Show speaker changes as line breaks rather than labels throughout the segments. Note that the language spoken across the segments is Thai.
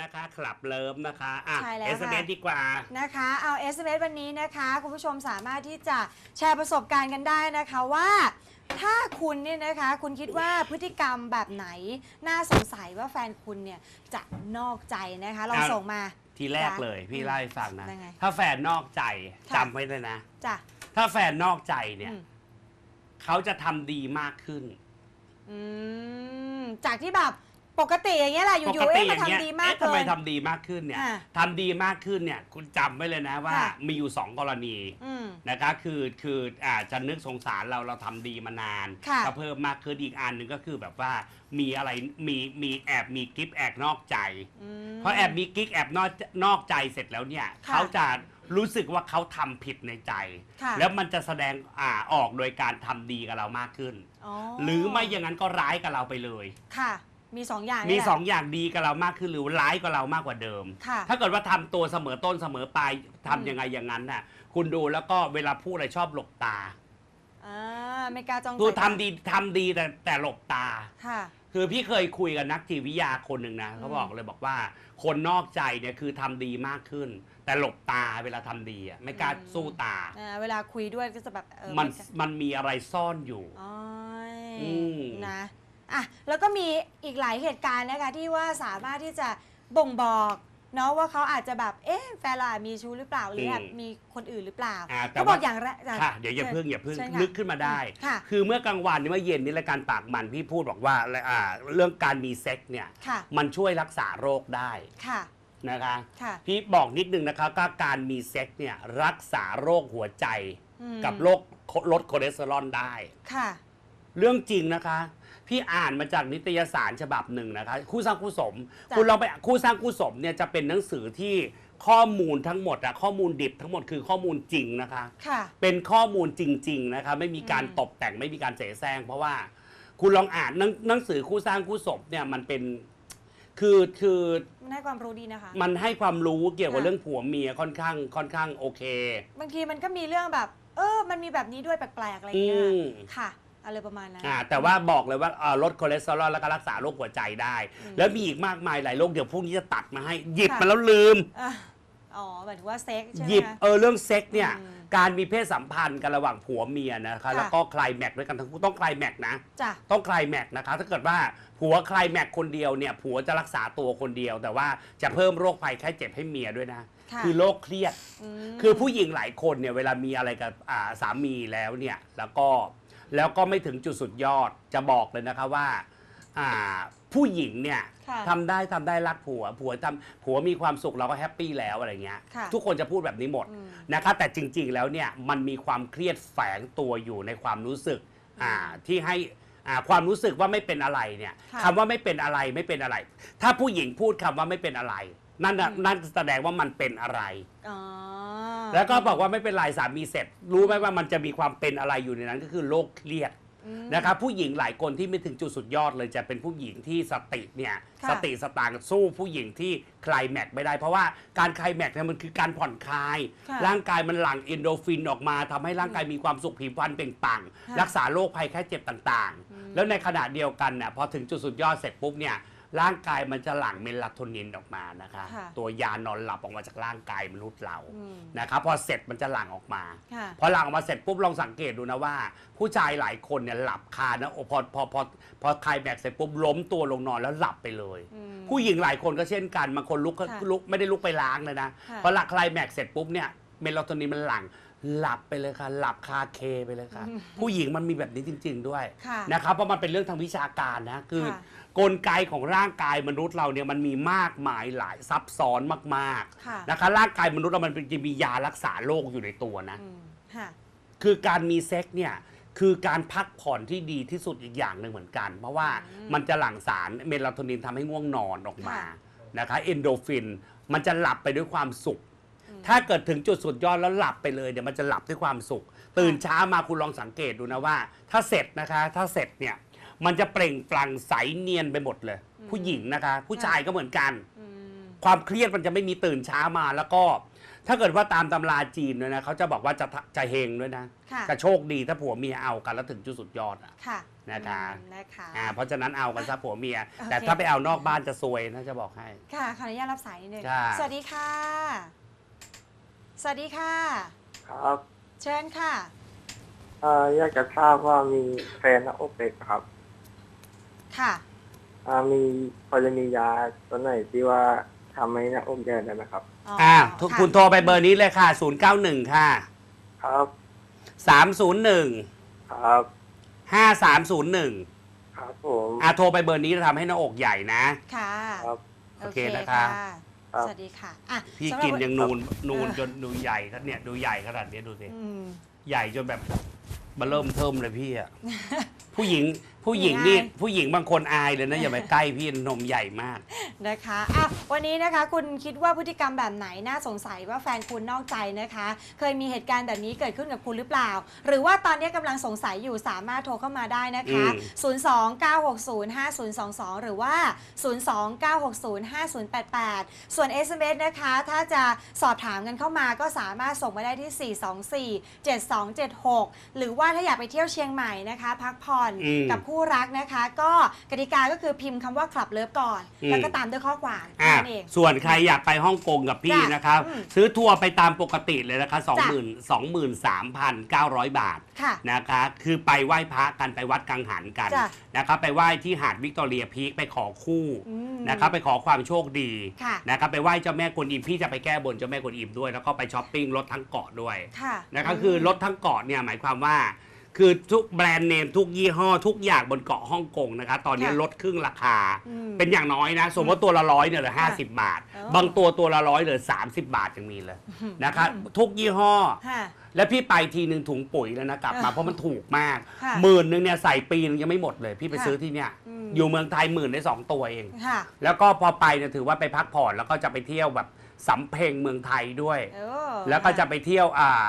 นะคะคลับเลิฟนะคะอะ
ใช่แล้ว
เอสเค่ะดีกว่า
นะคะเอา SMS วันนี้นะคะ คุณผู้ชมสามารถที่จะแชร์ประสบการณ์กันได้นะคะว่า ถ้าคุณเนี่ยนะคะคุณคิดว่าพฤติกรรมแบบไหน น่าสงสัยว่าแฟนคุณเนี่ยจะนอกใจนะคะลอง
อะ
ส่งมา
ทีแรก
จ้ะ
เลย พี่เล่าให้ฟังนะ
ยังไง
ถ้าแฟนนอกใจ
ค่ะ
จำไว้เลยนะ
จ้ะ
ถ้าแฟนนอกใจเนี่ย
อืม
เขาจะทำดีมากขึ้น
อืมจากที่แบบ ปกติอย่างเงี้ยแหละอ
ป
ยู่
ก
ๆ
ติ
เอ๊ะ
อ
มา
ย่างเงี้ย
ทำดีมาก
เอ๊ะทำ
เกิ
ไม
น
ทำดีมากขึ้นเนี่ย
อะ
ทำดีมากขึ้นเนี่ยคุณจำไว้เลยนะว่า
ค่ะ
มีอยู่สองกรณี
อืม
นะคะคือคืออาจะนึกสงสารเราเราทำดีมานาน
ค่ะ
ก็เพิ่มมากขึ้นอีกอันหนึ่งก็คือแบบว่ามีอะไรมีมีแอบมีกิ๊บแอบนอกใจ
อืม
เพราะแอบมีกิ๊กแอบนอกนอกใจเสร็จแล้วเนี่ย
ค่ะ
เขาจะรู้สึกว่าเขาทำผิดในใจ
ค่ะ
แล้วมันจะแสดงอ่าออกโดยการทำดีกับเรามากขึ้น
อ๋อ
หรือไม่อย่างนั้นก็ร้ายกับเราไปเลย
ค่ะ มีสองอย่าง
มี
นี่แหละ
สองอย่างดีกับเรามากขึ้นหรือร้ายกับเรามากกว่าเดิม
ค่ะ
ถ้าเกิดว่าทำตัวเสมอต้นเสมอปลาย
อืม
ทำยังไงอย่างนั้นน่ะ คุณดูแล้วก็เวลาพูดอะไรชอบหลบตา
อ่าไม่กล้าจ้อง
คือ
สายตา
ทำดีทำดีแต่แต่หลบตา
ค่ะ
คือพี่เคยคุยกับนักจิตวิทยาคนหนึ่งนะเขาบอกเลยบอกว่า คนนอกใจเนี่ยคือทำดีมากขึ้น แต่หลบตาเวลาทำดีอะไม่กล้า
อืม
สู้ตา
อ่าเวลาคุยด้วยก็จะแบบเออ
มัน
ไกล้า
มันมีอะไรซ่อนอยู่
อ๋อ
อืม
นะ อะแล้วก็มีอีกหลายเหตุการณ์นะคะที่ว่าสามารถที่จะบ่งบอกเนาะว่าเขาอาจจะแบบเอ๊ะแฟนเราอาจมีชู้หรือเปล่าหรือแบบมีคนอื่นหรือเปล่า
อ่าแต่
เขาบ
ว่า
อกอย่างแรก
ค่ะเดี๋ยวอย่าเพิ่งอย่าเพิ่ง
ชิญค่ะ
นึกขึ้นมาได้
ค่ะ
คือเมื่อกลางวันเมื่อเย็นนี่รายการปากมันพี่พูดบอกว่าอ่าเรื่องการมีเซ็กเนี่ย
ค่ะ
มันช่วยรักษาโรคได้
ค่ะ
นะคะ
ค่ะ
พี่บอกนิดนึงนะคะก็การมีเซ็กเนี่ยรักษาโรคหัวใจ
อืม
กับโรคลดคอเลสเตอรอลได้
ค่ะ
เรื่องจริงนะคะ พี่อ่านมาจากนิตยสารฉบับหนึ่งนะคะคู่สร้างคู่สม
จ้ะ
คุณลองไปคู่สร้างคู่สมเนี่ยจะเป็นหนังสือที่ข้อมูลทั้งหมดอะข้อมูลดิบทั้งหมดคือข้อมูลจริงนะคะ
ค่ะ
เป็นข้อมูลจริง ๆ นะคะ ไม่มีการ
อืม
ตกแต่งไม่มีการเสแสร้งเพราะว่าคุณลองอ่านหนังหนังสือคู่สร้างคู่สมเนี่ยมันเป็นคือคือ
มันให้ความรู้ดีนะคะ
มันให้ความรู้เกี่ยวกับ
ค่ะ
เรื่องผัวเมียค่อนข้างค่อนข้างโอเค
บางทีมันก็มีเรื่องแบบ เออ มันมีแบบนี้ด้วยแปลกๆอะไร
อื
เงี้ย
ม
ค่ะ อะไรประมาณนั้น
อ่าแต่ว่าบอกเลยว่าอ่าลดคอเลสเตอรอลแล้วก็รักษาโรคหัวใจได้
อืม
แล้วมีอีกมากมายหลายโรคเดี๋ยวพวกนี้จะตัดมาให้หยิบ
ค่ะ
มาแล้วลืม
อะอ๋อหมายถึงว่าเซ็กใช่ไห
ห
ม
ยิบ
คะ
เออเรื่องเซ็กเนี่ย
อืม
การมีเพศสัมพันธ์กันระหว่างผัวเมียนะคะ
ค่ะ
แล้วก็คลายแม็กซ์ด้วยกันทั้งคู่ต้องคลายแม็กซ์นะ
จ้ะ
ต้องคลายแม็กซ์นะคะถ้าเกิดว่าผัวคลายแม็กซ์คนเดียวเนี่ยผัวจะรักษาตัวคนเดียว แต่ว่าจะเพิ่มโรคภัยไข้เจ็บให้เมียด้วยนะ
ค่ะ
คือโรคเครียด
ม
คือผู้หญิงหลายคนเนี่ยเวลามีอะไรกับอ่าสามีแล้วเนี่ยแล้วก็ แล้วก็ไม่ถึงจุดสุดยอดจะบอกเลยนะคะว่าอ่าผู้หญิงเนี่ย
ค่ะ
ทำได้ทำได้รักผัว ผัวทำผัวมีความสุขเราก็แฮปปี้แล้วอะไรเงี้ย
ค่ะ
ทุกคนจะพูดแบบนี้หมด
อืม
นะคะแต่จริงๆ แล้วเนี่ยมันมีความเครียดแฝงตัวอยู่ในความรู้สึกอ่าที่ให้อ่าความรู้สึกว่าไม่เป็นอะไรเนี่ย
ค่ะ
คำว่าไม่เป็นอะไรไม่เป็นอะไร ถ้าผู้หญิงพูดคำว่าไม่เป็นอะไร นั่นน่ะ
อืม
นั่นแสดงว่ามันเป็นอะไร
อ๋อ
แล้วก็บอกว่าไม่เป็นไรสามีเสร็จ รู้ไหมว่ามันจะมีความเป็นอะไรอยู่ในนั้นก็คือโรคเครียด
อืม
นะครับผู้หญิงหลายคนที่ไม่ถึงจุดสุดยอดเลยจะเป็นผู้หญิงที่สติเนี่ย
ค่ะ
สติสตางค์สู้ผู้หญิงที่คลายแม็กซ์ไม่ได้ เพราะว่าการคลายแม็กซ์เนี่ยมันคือการผ่อนคลาย
ค่ะ
ร่างกายมันหลั่งเอนโดรฟินออกมาทำให้ร่างกายมีความสุขผิวพรรณเปล่งปลั่ง
ค่ะ
รักษาโรคภัยแค่เจ็บต่าง
อืม
ๆแล้วในขณะเดียวกันเนี่ยพอถึงจุดสุดยอดเสร็จปุ๊บเนี่ย ร่างกายมันจะหลั่งเมลาโทนินออกมานะคะ
ค่ะ
ตัวยานอนหลับออกมาจากร่างกายมนุษย์เรา
อืม
นะครับพอเสร็จมันจะหลั่งออกมา
ค่ะ
พอหลังออกมาเสร็จปุ๊บลองสังเกตดูนะว่า ผู้ชายหลายคนเนี่ยหลับคานะโอพอพอพอพอคลายแม็กซ์เสร็จปุ๊บล้มตัวลงนอนแล้วหลับไปเลย
อืม
ผู้หญิงหลายคนก็เช่นกันบางคนลุก
ค่ะ
ลุกไม่ได้ลุกไปล้างเลยนะ
ค่ะ
พอหลักคลายแม็กซ์เสร็จปุ๊บเนี่ยเมลาโทนินมันหลั่ง หลับไปเลยค่ะ หลับคาเคไปเลยค่ะ ผู้หญิงมันมีแบบนี้จริง ๆ ด้วย
ค่ะ
นะครับเพราะมันเป็นเรื่องทางวิชาการนะคือ
ค่ะ
กลไกของร่างกายมนุษย์เราเนี่ยมันมีมากมายหลายซับซ้อนมาก
ค่ะ
ๆนะคะร่างกายมนุษย์เรามันเป็นจะมียารักษาโรคอยู่ในตัวนะ
อืมค่ะ
คือการมีเซ็กเนี่ยคือการพักผ่อนที่ดีที่สุดอีกอย่างหนึ่งเหมือนกัน เพราะว่า
อืม
มันจะหลั่งสารเมลาโทนินทำให้ง่วงนอนออกมา
ค่ะ
นะคะเอนโดรฟิน มันจะหลับไปด้วยความสุข
อืม
ถ้าเกิดถึงจุดสุดยอดแล้วหลับไปเลยเดี๋ยวมันจะหลับด้วยความสุข ตื่นเช้ามาคุณลองสังเกตดูนะว่า ถ้าเสร็จนะคะ ถ้าเสร็จเนี่ยมันจะเปล่งปลั่งใสเนียนไปหมดเลย
อืม
ผู้หญิงนะคะ ผู้ชายก็เหมือนกัน
อืม
ความเครียดมันจะไม่มีตื่นเช้ามาแล้วก็ ถ้าเกิดว่าตามตำราจีนด้วยนะเขาจะบอกว่าจะจะเฮงด้วยนะ
ค่ะ
จะโชคดีถ้าผัวเมียเอากันแล้วถึงจุดสุดยอดอะ
ค่ะ
นะคะ
อืมนะคะ
อ่าเพราะฉะนั้นเอากันซะผัวเมีย
โอเค
แต่ถ้าไปเอานอกบ้านจะซวยนะจะบอกให้
ค่ะขออนุญาตรับสายนิดนึง
ค่ะ
สวัสดีค่ะ สวัสดีค่ะ
ครับ
เชิญค่ะ
เอ่ออยากจะทราบว่ามีแฟนหน้าอกเด็กครับ
ค่ะ
อ่ามีพอจะมียาตัวไหนที่ว่าทำให้หน้าอกใหญ่ได้ไหมครับ
อ่าทุกะคุณโทรไปเบอร์นี้เลยค่ะ 091 ค่ะ
ครับ
301
ครับ
5301
ครับผม
อ่าโทรไปเบอร์นี้จะทำให้หน้าอกใหญ่นะ
ค่ะ
ครับ
โอเคนะคะ
ครับ
สวัสดีค่ะอะ
พี่
สำหรับ
กินยังนูนนูน
เออ
จนดูใหญ่ครับเนี่ยดูใหญ่ขนาดนี้ดูสิ
อืม
ใหญ่จนแบบมาเริ่มเทิมเลยพี่อะผู้หญิงผู้หญิง
ผู้หญิ
นี่
งอาย
ผู้หญิงบางคนอายเลยนะอย่าไปใกล้พี่นมใหญ่มาก
นะคะอะวันนี้นะคะ คุณคิดว่าพฤติกรรมแบบไหนน่าสงสัยว่าแฟนคุณนอกใจนะคะ เคยมีเหตุการณ์แบบนี้เกิดขึ้นกับคุณหรือเปล่า หรือว่าตอนนี้กำลังสงสัยอยู่สามารถโทรเข้ามาได้นะคะ
อืม
029605022 หรือว่า 029605088 ส่วน SMS นะคะ ถ้าจะสอบถามกันเข้ามาก็สามารถส่งมาได้ที่ 4247276 หรือว่าถ้าอยากไปเที่ยวเชียงใหม่นะคะ พักผ่อน
อืม
กับคู่รักนะคะ ก็กติกาก็คือพิมพ์คำว่าคลับเลิฟก่อน
อืม
แล้วก็ตามด้วยข้อความ
อะ
นั่นเอง
ส่วนใครอยากไปฮ่องกงกับพี่
จ้ะ
นะครับ
อืม
ซื้อทัวร์ไปตามปกติเลยนะคะ
จ้ะ
20,000 23,900 บาท
ค่ะ
นะคะ คือไปไหว้พระกันไปวัดกังหันกัน
จ้ะ
นะครับ ไปไหว้ที่หาดวิกตอเรียพีคไปขอคู่
อืม
นะครับไปขอความโชคดี
ค่ะ
นะครับไปไหว้เจ้าแม่กวนอิมพี่จะไปแก้บนเจ้าแม่กวนอิมด้วย แล้วก็ไปช้อปปิ้งรถทั้งเกาะด้วย
ค่ะ
นะครับคือรถทั้งเกาะเนี่ยหมายความว่า คือทุกแบรนด์เนมทุกยี่ห้อ ทุกอย่างบนเกาะฮ่องกงนะคะ ตอนนี้
ค่ะ
ลดครึ่งราคา
อืม
เป็นอย่างน้อยนะ สมมติตัวละร้อยเนี่ยเหลือห้าสิบบาท
อ๋อ
บางตัวตัวละร้อยเหลือสามสิบบาทยังมีเลยนะคะ ทุกยี่ห้อ
ค่ะ
แล้วพี่ไปทีหนึ่งถุงปุ๋ยแล้วนะกลับมา
เออ
เพราะมันถูกมาก
ค่ะ
หมื่นหนึ่งเนี่ยใส่ปีนึงยังไม่หมดเลย พี่ไป
ค่ะ
ซื้อที่เนี่ย
อืม
อยู่เมืองไทยหมื่นได้สองตัวเอง
ค่ะ
แล้วก็พอไปเนี่ยถือว่าไปพักผ่อนแล้วก็จะไปเที่ยวแบบสำเพ็งเมืองไทยด้วย
เออ
แล้วก็จะไปเที่ยวอ่า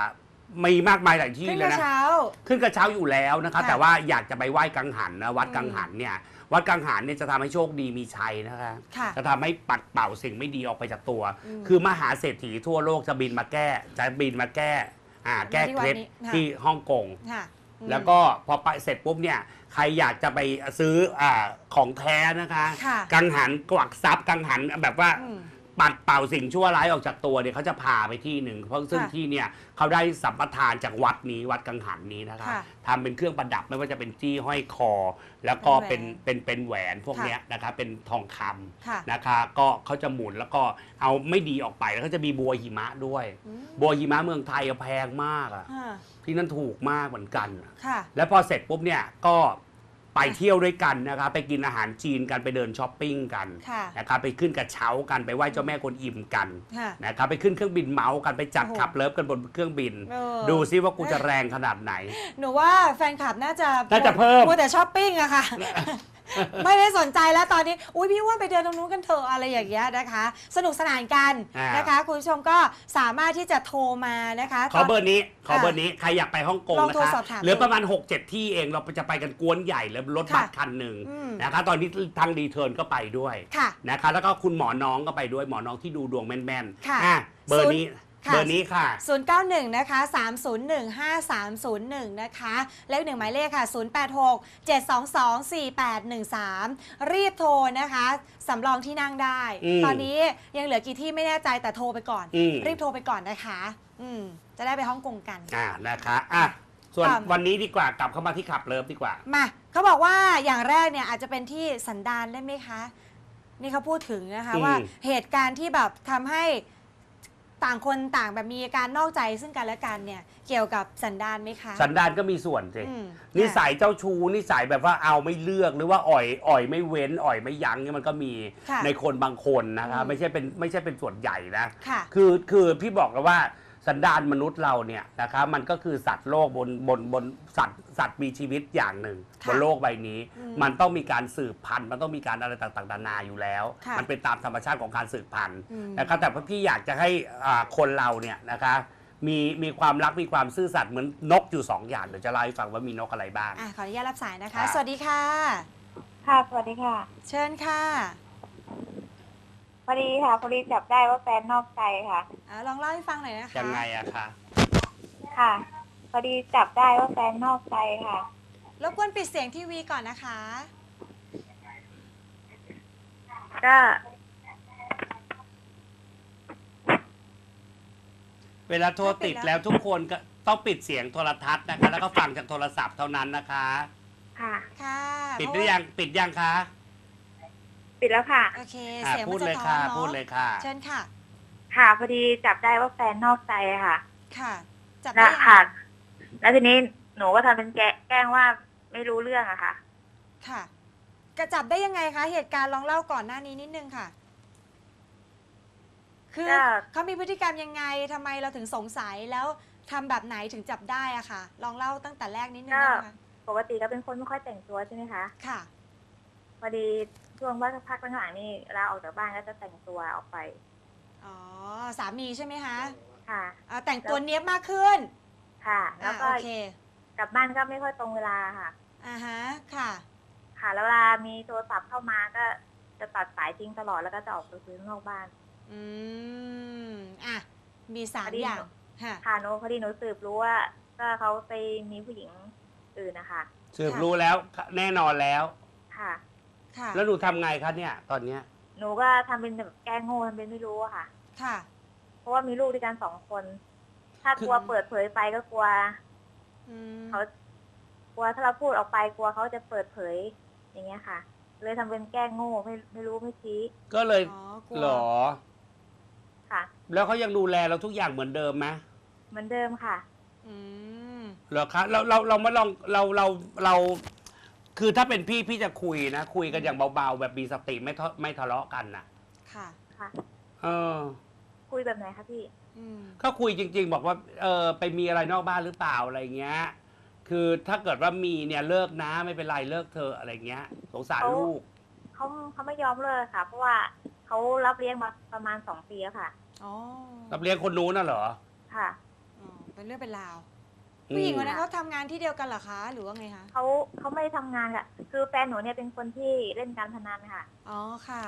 มีมากมายหลายที่
ขึ้น
เล
ก
ย
ระ
นะ
เช้า
ขึ้นกระเช้าอยู่แล้วนะคะ
ค่ะ
แต่ว่าอยากจะไปไหว้กังหันนะวัด
อืม
กังหันเนี่ยวัดกังหันเนี่ยจะทำให้โชคดีมีชัยนะคะ
ค่ะ
จะทำให้ปัดเป่าสิ่งไม่ดีออกไปจากตัว
อืม
คือมหาเศรษฐีทั่วโลกจะบินมาแก้ จะบินมาแก้อ่าแก้เคล็ด
ที่วัดนี้ค่ะ
ที่ฮ่องกง
ค่ะอืม
แล้วก็พอไปเสร็จปุ๊บเนี่ยใครอยากจะไปซื้ออ่าของแท้นะคะ
ค่ะ
กังหันกวักซับกังหันแบบว่า
อืม
ปัดเป่าสิ่งชั่วร้ายออกจากตัวเนี่ยเขาจะพาไปที่หนึ่งเพราะซึ่ง
ค่ะ
ที่เนี่ยเขาได้สัมปทานจากวัดนี้วัดกังหันนี้นะคะ
ค่ะ
ทำเป็นเครื่องประดับไม่ว่าจะเป็นจี้ห้อยคอ แล้วก็
เป็
เป็น
นแหวน
เป็นเป็นแหวนพวก
ค่ะ
เนี้ยนะคะเป็นทองคำ
ค่ะ
นะคะ ก็เขาจะหมุนแล้วก็เอาไม่ดีออกไปแล้วก็จะมีบัวหิมะด้วย
อืม
บัวหิมะเมืองไทยอะแพงมากอะ
ค่ะ
ที่นั่นถูกมากเหมือนกัน
ค่ะ
แล้วพอเสร็จปุ๊บเนี่ยก็ ไปเที่ยวด้วยกันนะคะไปกินอาหารจีนกันไปเดินช้อปปิ้งกัน
ค่ะ
นะครับไปขึ้นกระเช้ากันไปไหว้เจ้าแม่กวนอิมกัน
ค่ะ
นะครับไปขึ้นเครื่องบินเมาส์กันไปจัด
โอ้โห
ขับเลิฟกันบนเครื่องบิน
เออ
ดูซิว่ากูจะแรงขนาดไหน
หนูว่าแฟนคลับน่าจะ
น่าจะเพิ่ม
มัวแต่ช้อปปิ้งอะค่ะ ไม่ได้สนใจแล้วตอนนี้ อุ้ยพี่อ้ว่าไปเดินตรงนู้นกันเถอะอะไรอย่างเงี้ยนะคะ สนุกสนานกัน
อ่าน
นะคะ คุณผู้ชมก็สามารถที่จะโทรมานะคะ
ขอเบอร์นี้ ขอ
ค่ะ
เบอร์นี้ ใครอยากไปฮ่องกง
ลอง
นะ
โทร
คะ
สอบถาม
เหลือประมาณ 6 7 ที่เอง เราจะไปกันกวนใหญ่แล้วรถบัส
ค่ะ
คันหนึ่ง
อืม
นะคะ ตอนนี้ทางดีเทิร์นก็ไปด้วย
ค่ะ
นะคะ แล้วก็คุณหมอน้องก็ไปด้วย หมอน้องที่ดูดวงแม่น
ค่ะ
ๆอะเบอร์นี้
ค่ะ
เบอร์นี้ค่ะ
091 นะคะ 301 5301 นะคะ แล้วอีกหนึ่งหมายเลขค่ะ 086 722 4813 รีบโทรนะคะ สำรองที่นั่งได้
อืม
ตอนนี้ยังเหลือกี่ที่ไม่แน่ใจแต่โทรไปก่อน
อืม
รีบโทรไปก่อนนะคะ อืม จะได้ไปฮ่องกงกัน
อ่านะคะอะส่วน
ค่ะ
วันนี้ดีกว่ากลับเข้ามาที่ขับเลิฟดีกว่า
มาเขาบอกว่าอย่างแรกเนี่ยอาจจะเป็นที่สันดานได้ไหมคะ นี่เขาพูดถึงนะคะ
อืม
ว่าเหตุการณ์ที่แบบทำให้ ต่างคนต่างแบบมีการนอกใจซึ่งกันและกันเนี่ยเกี่ยวกับสันดานไหมคะ
สันดานก็มีส่วนสิ
อืม
นิสัยเจ้าชู้นิสัยแบบว่าเอาไม่เลือกหรือว่าอ่อยอ่อยไม่เว้นอ่อยไม่ยั้งเนี่ยมันก็มี
ค่ะ
ในคนบางคนนะคะ
อืม
ไม่ใช่เป็นไม่ใช่เป็นส่วนใหญ่นะ
ค่ะ
คือคือพี่บอกกันว่า สันดานมนุษย์เราเนี่ยนะคะมันก็คือสัตว์โลกบนบนบนสัตว์สัตว์มีชีวิตอย่างหนึ่ง
ค่ะ
บนโลกใบนี้
อืม
มันต้องมีการสืบพันธุ์ มันต้องมีการอะไรต่างๆนานาอยู่แล้ว
ค่ะ
มันเป็นตามธรรมชาติของการสืบพันธุ์
อืม
นะครับแต่พี่อยากจะให้อ่าคนเราเนี่ยนะคะมีมีความรักมีความซื่อสัตย์เหมือนนกอยู่สองอย่างเดี๋ยวจะเล่าให้ฟังว่ามีนกอะไรบ้าง
อะขออนุญาตรับสายนะ
ครั
คะ
บ
สวัสดีค่ะ
ค่ะ สวัสดีค่ะ
เชิญค่ะ
พ อดีค่ะพอดีจับได้ว่าแฟนนอกใจค่ะ
อ่าลองเล่าให้ฟังหน่อยนะคะ
ยังไงอะคะ
ค่ะพอดีจับได้ว่าแฟนนอกใจค่ะ
รบกวนปิดเสียงทีวีก่อนนะคะ
ก็
เวลาโทรติดแล้วทุกคนก็ต้องปิดเสียงโทรทัศน์นะคะ แล้วก็ฟังจากโทรศัพท์เท่านั้นนะคะ
ค่ะ
ค่ะ
ปิด
เพ
ห
ราะ
รือ
ว่า
ยังปิดยังคะ
ปิดแล้วค่ะ
โอเค
อะ
เสียง
พู
มั
ด
น
เล
จะ
ย
ท้อ
ค่ะ
งเนาะ
พูดเลยค่ะ
เชิญค่ะ
ค่ะพอดีจับได้ว่าแฟนนอกใจค่ะ
ค่ะ จับ
แล้
ได้
ว
ยังไง
ค่ะ แล้วทีนี้หนูก็ทำเป็นแกแกล้งว่าไม่รู้เรื่องอะค่ะ
ค่ะกระจับได้ยังไงคะ เหตุการณ์ลองเล่าก่อนหน้านี้นิดนึงค่ะ คือ
ก็
เขามีพฤติกรรมยังไงทำไมเราถึงสงสัยแล้วทำแบบไหนถึงจับได้อะค่ะ ลองเล่าตั้งแต่แรกนิดนึงได้ไหมคะ
ปกติก็เป็นคนไม่ค่อยแต่งตัวใช่ไหมคะ
ค่ะ
พอดี ช่วงว่าพักหลังๆนี่เวลาออกจากบ้านก็จะแต่งตัวออกไป
อ๋อ สามีใช่ไหมคะ
ค่ะ
อ่าแต่งตัวเนี้ยบมากขึ้น
ค่ะ แล้วก็
อ่าโอเค
กลับบ้านก็ไม่ค่อยตรงเวลาค่ะ
อ่าฮะ ค่ะ
ค่ะ แล้วเวลามีโทรศัพท์เข้ามาก็จะตัดสายทิ้งตลอดแล้วก็จะออกไปซื้อนอกบ้าน
อืม อะ มีสาม
อันนี้
อย่างค่ะ
ค่ะหนูพอดีหนูสืบรู้ว่าก็เขาไปมีผู้หญิงอื่นนะคะ
สืบรู้แล้วแน่นอนแล้ว
ค่ะ
ค่ะ
แล้วหนูทำไงคะเนี่ย ตอนเนี้ย
หนูก็ทำเป็นแบบแกล้งโง่ทำเป็นไม่รู้อะค่ะ
ค่ะ
เพราะว่ามีลูกด้วยกันสองคน ถ้ากลัวเปิดเผยไปก็กลัว
อืม
เขากลัวถ้าเราพูดออกไปกลัวเขาจะเปิดเผย อย่างเงี้ยค่ะ เลยทำเป็นแกล้งโง่ไม่ไม่รู้ไม่ชี้
ก็เลย
อ๋อกลัว
หรอ
ค่ะ
แล้วเขายังดูแลเราทุกอย่างเหมือนเดิมไหม
เหมือนเดิมค่ะ
อืม
เหรอคะเราเราเรามาลองเราเราเรา คือถ้าเป็นพี่พี่จะคุยนะ คุยกันอย่างเบาๆ แบบมีสติไม่ทะไม่ทะเลาะกันนะ
ค่ะ
ค่ะ
เออ
คุยแบบไหนคะพี่
อืม
ก็คุยจริง ๆ บอกว่า เออไปมีอะไรนอกบ้านหรือเปล่าอะไรเงี้ย คือถ้าเกิดว่ามีเนี่ยเลิกนะไม่เป็นไรเลิกเธอะอะไรเงี้ย สงสาร
เขา
ลูก
เขาเขาไม่ยอมเลิกค่ะ เพราะว่าเขารับเลี้ยงมาประมาณสองปีแล้วค่ะ
อ๋อ
รับเลี้ยงคนนู้นน่ะเหรอ
ค่ะ
อ๋อเป็นเรื่องเป็นราว
อืม
ผู้หญิงคนนั้นเขาทำงานที่เดียวกันเหรอคะ หรือว่าไงคะ
เขาเขาไม่ได้ทำงานค่ะ คือแฟนหนูเนี่ยเป็นคนที่เล่นการพนันค่ะ
อ๋อค่ะ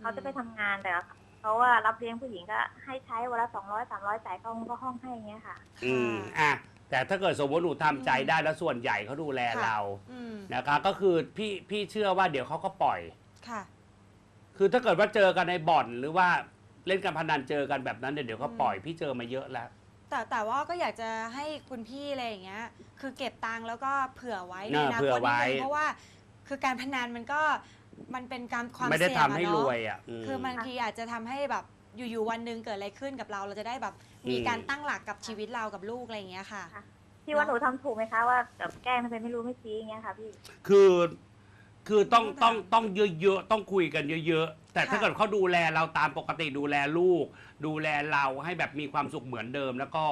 เขาจะไปทำงานแต่เขาว่ารับเลี้ยงผู้หญิงก็ให้ใช้วันละสองร้อยสามร้อยจ่ายเข้าก็ห้องให้อย่างเงี้ยค่ะ
อืมอะแต่ถ้าเกิดสมมติหนูทำใจได้แล้วส่วนใหญ่เขาดูแล
ค่ะ
เรา
อืม
นะคะ ก็คือพี่พี่เชื่อว่าเดี๋ยวเขาก็ปล่อย
ค่ะ
คือถ้าเกิดว่าเจอกันในบ่อนหรือว่าเล่นการพนันเจอกันแบบนั้นเดี๋ยวเดี๋ยวก็ปล่อยพี่เจอมาเยอะแล้ว
แต่แต่ว่าก็อยากจะให้คุณพี่อะไรอย่างเงี้ย คือเก็บตังค์แล้วก็เผื่อไว้ใน
เออ
อนา
เผื่
ค
อ
ต
ไว้
นิดนึงเพราะว่าคือการพนันมันก็มันเป็นการความ
ไม่ได้
เสี่ยง
ทำ
อะ
ให้ร
เนาะ
วยอะอืม
คือบางทีอาจจะทำให้แบบอยู่ๆวันหนึ่งเกิดอะไรขึ้นกับเรา เราจะได้แบบมี
อืม
การตั้งหลักกับชีวิตเรากับลูกอะไรอย่างเงี้ยค่ะ
ค่ะพี่ว่าหนูทำถูกไหมคะว่าแบบแกล้งทำเป็นไม่รู้ไม่ชี้อย่างเงี้ยค่ะพี่
คือคือต้อง
ต้
ต้
อ
อง
ง
ต้องเยอะๆ ต้องคุยกันเยอะๆ แต่ถ้า
ค่ะ
เกิดเขาดูแลเราตามปกติดูแลลูก ดูแลเราให้แบบมีความสุขเหมือนเดิม แล้วก็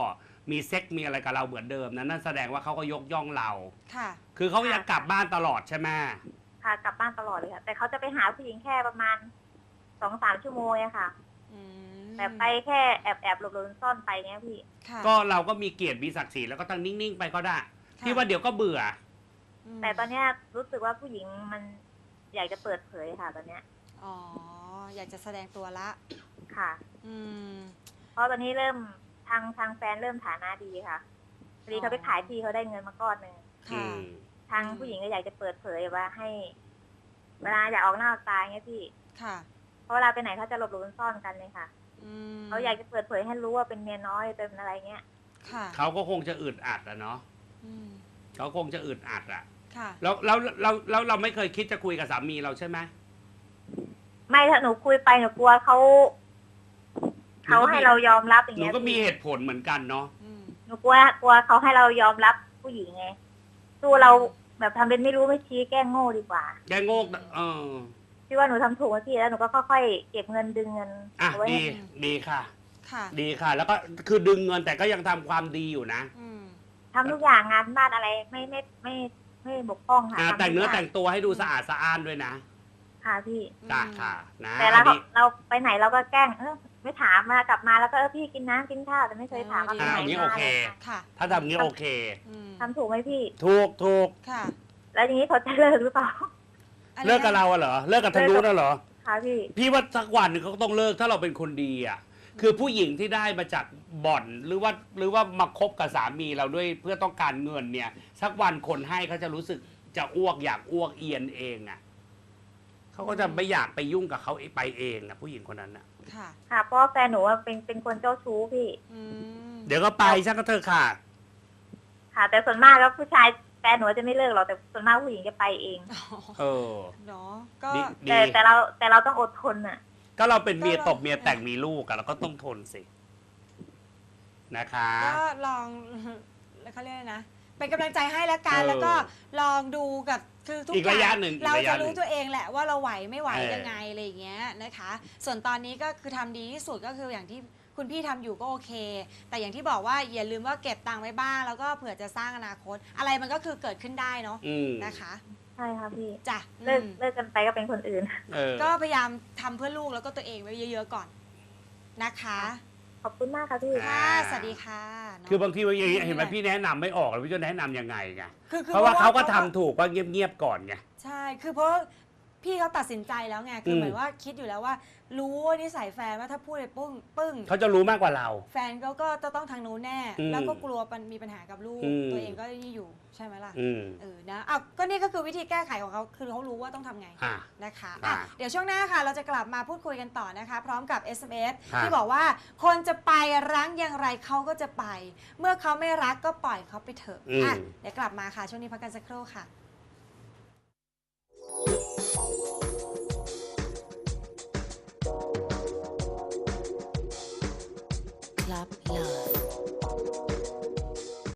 มีเซ็กมีอะไรกับเราเหมือนเดิมนะนั่นแสดงว่าเขาก็ยกย่องเรา
ค่ะ
คือเขาอยากกลับบ้านตลอดใช่ไหม
ค่ะ กลับบ้านตลอดเลยค่ะ แต่เขาจะไปหาผู้หญิงแค่ประมาณสองสามชั่วโมงเนี่ยค่ะ
อืม
แต่ไปแค่แอบแอบหลบหลบซ่อนไปเงี้ยพี่
ค่ะ
ก็เราก็มีเกียรติมีศักดิ์ศรีแล้วก็ตั้งนิ่งๆไปก็ได้
ค่ะ
พี่ว่าเดี๋ยวก็เบื่อ
ม
แต่ตอนเนี้ยรู้สึกว่าผู้หญิงมันอยากจะเปิดเผยค่ะ ตอนเนี้ย
อ๋อ อยากจะแสดงตัวละ
ค่ะ
อืม
เพราะตอนนี้เริ่มทางทางแฟนเริ่มฐานะดีค่ะพอดีเขาไปขายที่เขาได้เงินมาก้อนหนึ่ง
อื
ค่ะ
ม
ทางผู้หญิงก็อยากจะเปิดเผยว่าให้ เวลาอยากออกหน้าออกตาเงี้ยพี่
ค่ะ
เพราะเวลาไปไหนเขาจะหลบหลบซ่อนกันเลยค่ะ
อืม
เขาอยากจะเปิดเผยให้รู้ว่าเป็นเมียน้อยเป็นอะไรเงี้ย
ค่ะ
เขาก็คงจะอึดอัดอะเนาะ
อืม
เขาคงจะอึดอัดอะ
ค่ะ
แล้วแล้วแล้วแล้วเราไม่เคยคิดจะคุยกับสามีเราใช่ไหม
ไม่ถ้าหนูคุยไปหนูกลัวเขาเขาให้เรายอมรับอย่าง
หนู
เงี้ย
ก็มี
พี่
เหตุผลเหมือนกันเนาะ
อืม
หนูกลัวกลัวเขาให้เรายอมรับผู้หญิงไงสู้เราแบบทำเป็นไม่รู้ไม่ชี้แกล้งโง่ดีกว่า
แกโง่เออ
พี่ว่าหนูทำถูกนะพี่แล้วหนูก็ค่อยๆเก็บเงินดึงเงิน
อะ
เอาไว้
ดี
ให้
ดีค่ะ
ค่ะ
ดีค่ะ แล้วก็คือดึงเงินแต่ก็ยังทำความดีอยู่นะ
อืม
ทำทุกอย่างงานบ้านอะไรไม่ไม่ไม่ไม่บกพร่องค่ะ
อ่า
ทำทุก
แต่งเนื้อ
อย่าง
แต่งตัวให้ดูสะอาดสะอ้านด้วยนะ
ค่ะพี่
จ้า
อืม
ค่ะนะ
แต่เรา
อันนี้
เราไปไหนเราก็แกล้งเออไม่ถามมากลับมาแล้วก็เออพี่กินน้ำกินข้าวแต่ไม่เคยถามว่าไป
อ่า
ไหน
อย่างนี้
มา
โอเค
ค่ะ
ถ้าทำอย่างนี้โอเค
อืม
ทำถูกไหมพี่
ถูกถูก
ค่ะ
แล้วอย่างนี้เขาจะเลิกหรือเปล่า
อะไร
เลิกกับ
นะ
เราอะเหรอเลิกกับทางนู้นน่ะเหรอ
ค่ะพี่
พี่ว่าสักวันหนึ่งเขาก็ต้องเลิกถ้าเราเป็นคนดีอะคือผู้หญิงที่ได้มาจากบ่อนหรือว่าหรือว่ามาคบกับสามีเราด้วยเพื่อต้องการเงินเนี่ย สักวันคนให้เขาจะรู้สึกจะอ้วกอยากอ้วกเอียนเองอะ เขาก็จะไม่อยากไปยุ่งกับเขาไปเองอะผู้หญิงคนนั้นอะ
ค่ะ
ค่ะ เพราะว่าแฟนหนูอะเป็นเป็นคนเจ้าชู้พี่
อืม
เดี๋ยวก็ไปช่างก็เถอะค่ะ
ค่ะ แต่ส่วนมากแล้วผู้ชายแฟนหนูจะไม่เลิกหรอกแต่ส่วนมากผู้หญิงจะไปเอง
เออ
เนาะก็
ดีดี
แต่แต่เราแต่เราต้องอดทนอะ
ก็เราเป็นเมีย
ก็เรา
ตบเมียแต่งมีลูกอะเราก็ต้องทนสิ นะคะ
ก็ลอง แล้วเขาเรียกอะไรนะ เป็นกำลังใจให้แล้วกัน
เออ
แล้วก็ลองดูกับ คือทุก
อีก
อย่า
ระยะ
ง
หนึ่งอีก
เรา
ระยะ
จะ
หนึ่
รู้
ง
ตัวเองแหละว่าเราไหวไม่ไหว
เออ
ยังไงอะไรอย่างเงี้ยนะคะ ส่วนตอนนี้ก็คือทำดีที่สุดก็คืออย่างที่คุณพี่ทำอยู่ก็โอเค แต่อย่างที่บอกว่าอย่าลืมว่าเก็บตังค์ไว้บ้าง แล้วก็เผื่อจะสร้างอนาคต อะไรมันก็คือเกิดขึ้นได้เนาะ
อืม
นะคะ
ใช่ค่ะพี่
จ้ะ
เลิก
อืม
เลิกกันไปก็เป็นคนอื่น
เออ
ก็พยายามทำเพื่อลูกแล้วก็ตัวเองไว้เยอะ ๆ ก่อนนะคะ
ขอบคุณมากค่ะพี่
อ่า
ค่ะ สวัสดีค่ะน้ง
คือบางทีว่าอย่างนี้เห็นไหม
นี่แหละ
พี่แนะนำไม่ออกแล้วพี่จะแนะนำยังไงไง
คือคือ
เพราะว่าเขาก็ทำ
พระ
ถูกว่าเงียบๆก่อนไง
ใช่ คือเพราะ พี่เขาตัดสินใจแล้วไงคือ
ม
เหมือนว่าคิดอยู่แล้วว่า รู้ว่านิสัยแฟนว่าถ้าพูดไปปึ้งปึ้ง
เขาจะรู้มากกว่าเรา
แฟนเขาก็จะต้องทางนู้นแน่
อืม
แล้วก็กลัวปัญมีปัญหากับลูก
อืม
ตัวเองก็นี่อยู่ใช่ไหมล่ะ
อืม
เออนะอ้าวก็นี่ก็คือวิธีแก้ไขของเขาคือเขารู้ว่าต้องทำไง
อะ
นะคะ
อะ
อะเดี๋ยวช่วงหน้าค่ะ เราจะกลับมาพูดคุยกันต่อนะคะ พร้อมกับ SMS
ค่ะ
ที่บอกว่าคนจะไปรั้งอย่างไรเขาก็จะไป เมื่อเขาไม่รักก็ปล่อยเขาไปเถอะ
อืม
อะเดี๋ยวกลับมาค่ะ ช่วงนี้พักกันสักครู่ค่ะ
up love.